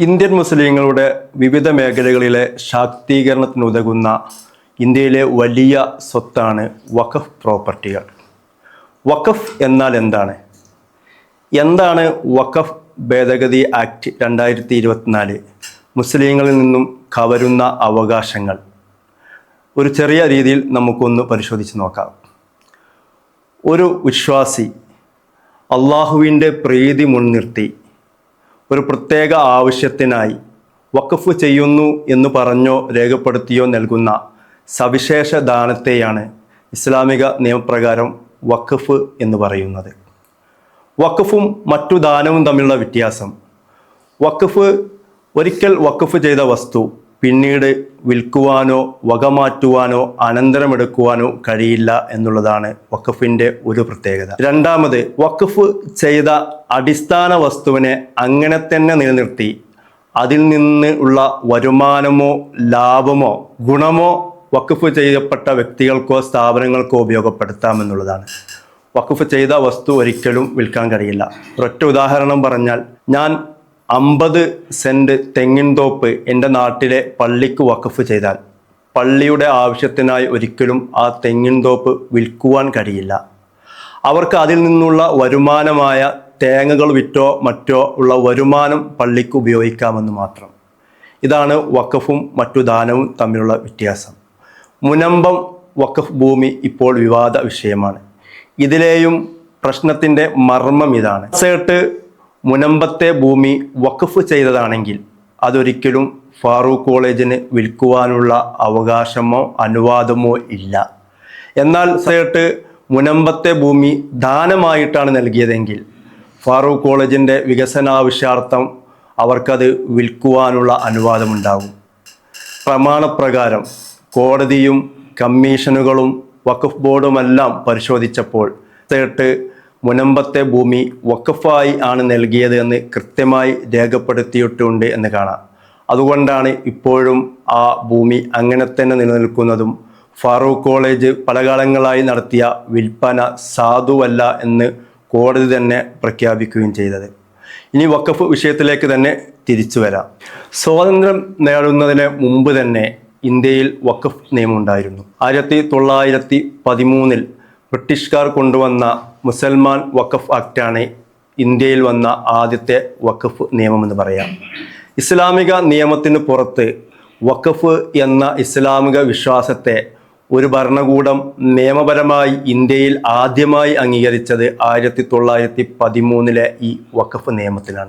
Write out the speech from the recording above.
Indian മുസ്ലിങ്ങളുടെ വിവിധ മേഖലകളിലെ ശാക്തീകരണത്തിനുതകുന്ന ഇന്ത്യയിലെ വലിയ സ്വത്താണ് വഖഫ് പ്രോപ്പർട്ടികൾ. വഖഫ് എന്നാൽ എന്താണ്? എന്താണ് വഖഫ് ഭേദഗതി ആക്ട് രണ്ടായിരത്തി ഇരുപത്തിനാല് മുസ്ലിങ്ങളിൽ നിന്നും കവരുന്ന അവകാശങ്ങൾ. ഒരു ചെറിയ രീതിയിൽ നമുക്കൊന്ന് പരിശോധിച്ച് നോക്കാം. ഒരു വിശ്വാസി അള്ളാഹുവിന്റെ പ്രീതി മുൻനിർത്തി ഒരു പ്രത്യേക ആവശ്യത്തിനായി വഖഫ് ചെയ്യുന്നു എന്ന് പറഞ്ഞോ രേഖപ്പെടുത്തിയോ നൽകുന്ന സവിശേഷ ദാനത്തെയാണ് ഇസ്ലാമിക നിയമപ്രകാരം വഖഫ് എന്ന് പറയുന്നത്. വഖഫും മറ്റു ദാനവും തമ്മിലുള്ള വ്യത്യാസം. വഖഫ് ഒരിക്കൽ വഖഫ് ചെയ്ത വസ്തു പിന്നീട് വിൽക്കുവാനോ വകമാറ്റുവാനോ അനന്തരമെടുക്കുവാനോ കഴിയില്ല എന്നുള്ളതാണ് വഖഫിന്റെ ഒരു പ്രത്യേകത. രണ്ടാമത് വഖഫ് ചെയ്ത അടിസ്ഥാന വസ്തുവിനെ അങ്ങനെ തന്നെ നിലനിർത്തി. അതിൽ നിന്ന് ഉള്ള വരുമാനമോ ലാഭമോ ഗുണമോ വഖഫ് ചെയ്യപ്പെട്ട വ്യക്തികൾക്കോ സ്ഥാപനങ്ങൾക്കോ ഉപയോഗപ്പെടുത്താമെന്നുള്ളതാണ് വഖഫ് ചെയ്ത വസ്തു ഒരിക്കലും വിൽക്കാൻ കഴിയില്ല. ഒരൊറ്റ ഉദാഹരണം പറഞ്ഞാൽ ഞാൻ അമ്പത് സെന്റ് തെങ്ങിൻ തോപ്പ് എന്റെ നാട്ടിലെ പള്ളിക്ക് വഖഫ് ചെയ്താൽ പള്ളിയുടെ ആവശ്യത്തിനായി ഒരിക്കലും ആ തെങ്ങിൻ തോപ്പ് വിൽക്കുവാൻ കഴിയില്ല. അവർക്ക് അതിൽ നിന്നുള്ള വരുമാനമായ തേങ്ങകൾ വിറ്റോ മറ്റോ ഉള്ള വരുമാനം പള്ളിക്ക് ഉപയോഗിക്കാമെന്ന് മാത്രം. ഇതാണ് വഖഫും മറ്റു ദാനവും തമ്മിലുള്ള വ്യത്യാസം. മുനമ്പം വഖഫ് ഭൂമി ഇപ്പോൾ വിവാദ വിഷയമാണ്. ഇതിലെയും പ്രശ്നത്തിന്റെ മർമ്മം ഇതാണ്. സേട്ട് മുനമ്പത്തെ ഭൂമി വഖഫ് ചെയ്തതാണെങ്കിൽ അതൊരിക്കലും ഫാറൂഖ് കോളേജിന് വിൽക്കുവാനുള്ള അവകാശമോ അനുവാദമോ ഇല്ല. എന്നാൽ സേട്ട് മുനമ്പത്തെ ഭൂമി ദാനമായിട്ടാണ് നൽകിയതെങ്കിൽ ഫാറൂഖ് കോളേജിന്റെ വികസനാവശ്യാർത്ഥം അവർക്കത് വിൽക്കുവാനുള്ള അനുവാദമുണ്ടാകും. പ്രമാണപ്രകാരം കോടതിയും കമ്മീഷനുകളും വഖഫ് ബോർഡുമെല്ലാം പരിശോധിച്ചപ്പോൾ തേട്ട് മുനമ്പത്തെ ഭൂമി വക്കഫായി ആണ് നൽകിയത് എന്ന് കൃത്യമായി രേഖപ്പെടുത്തിയിട്ടുണ്ട് എന്ന് കാണാം. അതുകൊണ്ടാണ് ഇപ്പോഴും ആ ഭൂമി അങ്ങനെ തന്നെ നിലനിൽക്കുന്നതും ഫാറൂഖ് കോളേജ് പല കാലങ്ങളായി നടത്തിയ വിൽപ്പന സാധുവല്ല എന്ന് കോടതി തന്നെ പ്രഖ്യാപിക്കുകയും ചെയ്തത്. ഇനി വക്കഫ് വിഷയത്തിലേക്ക് തന്നെ തിരിച്ചു വരാം. സ്വാതന്ത്ര്യം നേടുന്നതിന് മുമ്പ് തന്നെ ഇന്ത്യയിൽ വക്കഫ് നിയമം ഉണ്ടായിരുന്നു ആയിരത്തി തൊള്ളായിരത്തി പതിമൂന്നിൽ ബ്രിട്ടീഷുകാർ കൊണ്ടുവന്ന മുസൽമാൻ വഖഫ് ആക്റ്റാണ് ഇന്ത്യയിൽ വന്ന ആദ്യത്തെ വഖഫ് നിയമം എന്ന് പറയാം. ഇസ്ലാമിക നിയമത്തിന് പുറത്ത് വഖഫ് എന്ന ഇസ്ലാമിക വിശ്വാസത്തെ ഒരു ഭരണകൂടം നിയമപരമായി ഇന്ത്യയിൽ ആദ്യമായി അംഗീകരിച്ചത് ആയിരത്തി തൊള്ളായിരത്തി പതിമൂന്നിലെ ഈ വഖഫ് നിയമത്തിലാണ്.